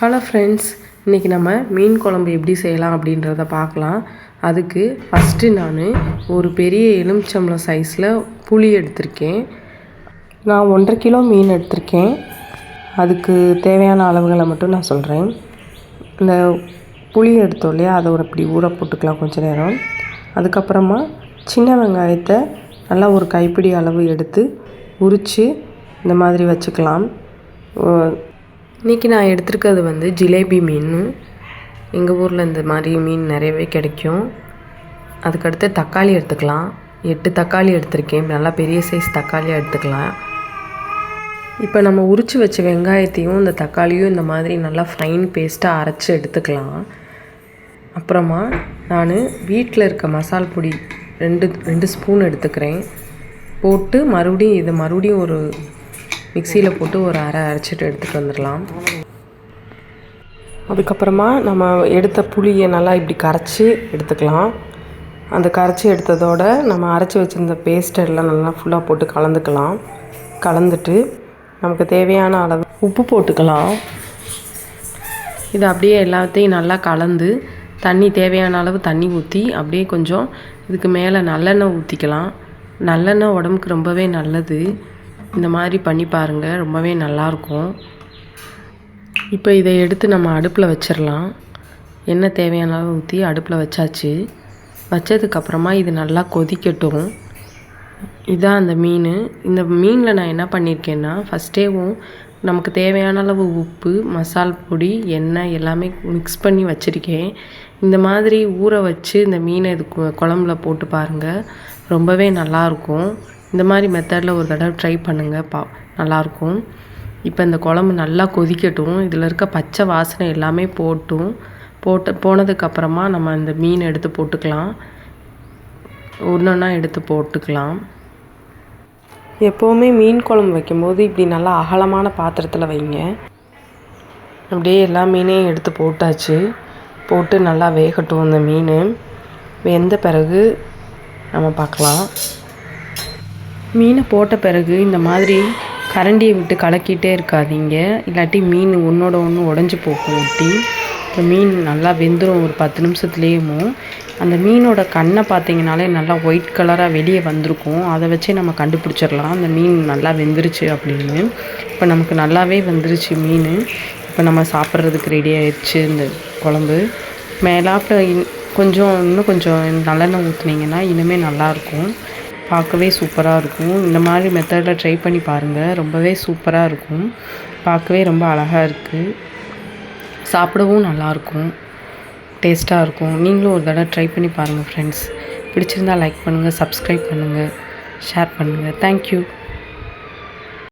Hello friends இன்றைக்கி நம்ம மீன் குழம்பு எப்படி செய்யலாம் அப்படின்றத பார்க்கலாம். அதுக்கு ஃபஸ்ட்டு நான் ஒரு பெரிய எலுமிச்சம்பழம் சைஸில் புளி எடுத்திருக்கேன். நான் ஒன்றரை கிலோ மீன் எடுத்திருக்கேன். அதுக்கு தேவையான அளவுகளை மட்டும் நான் சொல்கிறேன் இந்த புளி எடுத்தோம் இல்லையா அதை ஒரு இப்படி ஊற போட்டுக்கலாம் கொஞ்சம் நேரம். அதுக்கப்புறமா சின்ன வெங்காயத்தை நல்லா ஒரு கைப்பிடி அளவு எடுத்து உரித்து இந்த மாதிரி வச்சுக்கலாம். இன்றைக்கி நான் எடுத்திருக்கிறது வந்து ஜிலேபி மீன். எங்கள் ஊரில் இந்த மாதிரி மீன் நிறையவே கிடைக்கும். அதுக்கடுத்து தக்காளி எடுத்துக்கலாம். எட்டு தக்காளி எடுத்திருக்கேன். நல்லா பெரிய சைஸ் தக்காளியாக எடுத்துக்கலாம். இப்போ நம்ம உரித்து வச்ச வெங்காயத்தையும் இந்த தக்காளியும் இந்த மாதிரி நல்லா ஃபைன் பேஸ்ட்டாக அரைச்சி எடுத்துக்கலாம். அப்புறமா நான் வீட்டில் இருக்க மசால் பொடி ரெண்டு ரெண்டு ஸ்பூன் எடுத்துக்கிறேன். போட்டு மறுபடியும் இதை மறுபடியும் ஒரு மிக்சியில் போட்டு ஒரு அரை அரைச்சிட்டு எடுத்துகிட்டு வந்துடலாம். அதுக்கப்புறமா நம்ம எடுத்த புளியை நல்லா இப்படி கரைச்சி எடுத்துக்கலாம். அந்த கரைச்சி எடுத்ததோட நம்ம அரைச்சி வச்சுருந்த பேஸ்ட் எல்லாம் நல்லா ஃபுல்லாக போட்டு கலந்துக்கலாம். கலந்துட்டு நமக்கு தேவையான அளவு உப்பு போட்டுக்கலாம். இது அப்படியே எல்லாத்தையும் நல்லா கலந்து தண்ணி தேவையான அளவு தண்ணி ஊற்றி அப்படியே கொஞ்சம் இதுக்கு மேலே நல்லெண்ணெய் ஊற்றிக்கலாம் நல்லெண்ணெய் உடம்புக்கு ரொம்பவே நல்லது. இந்த மாதிரி பண்ணி பாருங்கள் ரொம்பவே நல்லாயிருக்கும் இப்போ இதை எடுத்து நம்ம அடுப்பில் வச்சிடலாம் எண்ணெய் தேவையான அளவு ஊற்றி அடுப்பில் வச்சாச்சு. வச்சதுக்கப்புறமா இது நல்லா கொதிக்கட்டும். இதான் அந்த மீன். இந்த மீனில் நான் என்ன பண்ணியிருக்கேன்னா ஃபஸ்ட்டேவும் நமக்கு தேவையான அளவு உப்பு மசால் பொடி எண்ணெய் எல்லாமே மிக்ஸ் பண்ணி வச்சுருக்கேன். இந்த மாதிரி ஊற வச்சு இந்த மீனை இது குழம்புல போட்டு பாருங்கள் ரொம்பவே நல்லாயிருக்கும் இந்த மாதிரி மெத்தடில் ஒரு தடவை ட்ரை பண்ணுங்கள் பா நல்லாயிருக்கும் இப்போ இந்த குழம்பு நல்லா கொதிக்கட்டும். இதில் இருக்க பச்சை வாசனை எல்லாமே போட்டும். போட்டு போனதுக்கப்புறமா நம்ம இந்த மீன் எடுத்து போட்டுக்கலாம். ஒன்று ஒன்றா எடுத்து போட்டுக்கலாம். எப்போவுமே மீன் குழம்பு வைக்கும்போது இப்படி நல்லா அகலமான பாத்திரத்தில் வைங்க. அப்படியே எல்லா மீனையும் எடுத்து போட்டாச்சு. போட்டு நல்லா வேகட்டும் அந்த மீன். வெந்த பிறகு நம்ம பார்க்கலாம். மீனை போட்ட பிறகு இந்த மாதிரி கரண்டியை விட்டு கலக்கிட்டே இருக்காதீங்க. இல்லாட்டி மீன் ஒன்றோட ஒன்று உடஞ்சி போகும் ஒட்டி இப்போ மீன் நல்லா வெந்துடும் ஒரு பத்து நிமிஷத்துலேயுமோ. அந்த மீனோட கண்ணை பார்த்தீங்கனாலே நல்லா ஒயிட் கலராக வெளியே வந்திருக்கும். அதை வச்சே நம்ம கண்டுபிடிச்சிடலாம். அந்த மீன் நல்லா வெந்துருச்சு அப்படின்னு. இப்போ நமக்கு நல்லாவே வந்துருச்சு மீன். இப்போ நம்ம சாப்பிட்றதுக்கு ரெடி ஆயிடுச்சு இந்த குழம்பு. மேலாப்பில் கொஞ்சம் இன்னும் கொஞ்சம் நல்லெண்ணெய் ஊற்றுனீங்கன்னா இன்னுமே நல்லாயிருக்கும் பார்க்கவே சூப்பராக இருக்கும். இந்த மாதிரி மெத்தடில் ட்ரை பண்ணி பாருங்கள் ரொம்பவே சூப்பராக இருக்கும். பார்க்கவே ரொம்ப அழகாக இருக்குது சாப்பிடவும் நல்லாயிருக்கும் டேஸ்ட்டாக இருக்கும். நீங்களும் ஒரு தடவை ட்ரை பண்ணி பாருங்கள் ஃப்ரெண்ட்ஸ் பிடிச்சிருந்தால் லைக் பண்ணுங்கள் சப்ஸ்கிரைப் பண்ணுங்கள் ஷேர் பண்ணுங்கள் தேங்க்யூ